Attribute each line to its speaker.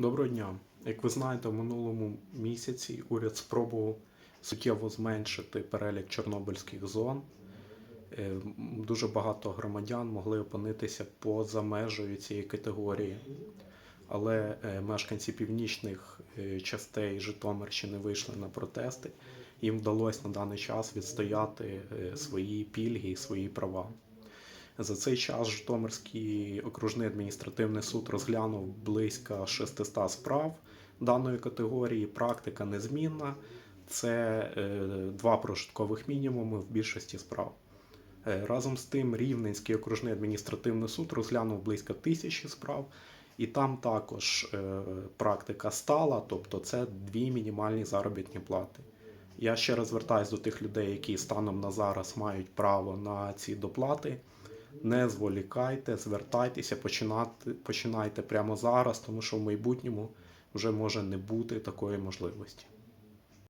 Speaker 1: Доброго дня. Як ви знаєте, в минулому місяці уряд спробував суттєво зменшити перелік чорнобильських зон. Е, Дуже багато громадян могли опинитися поза межею цієї категорії. Але е, мешканці північних е, частей Житомирщини вийшли на протести. Їм вдалося на даний час відстояти свої пільги і свої права. За цей час Житомирський окружний адміністративний суд розглянув близько 600 справ даної категорії. Практика незмінна. Це е, два прожиткових мінімуми в більшості справ. Е, Разом з тим, Рівненський окружний адміністративний суд розглянув близько тисячі справ, і там також е, практика стала, тобто це дві мінімальні заробітні плати. Я ще раз звертаюся до тих людей, які станом на зараз мають право на ці доплати. Не зволікайте, звертайтеся, починати, починайте прямо зараз, тому що в майбутньому вже може не бути такої можливості.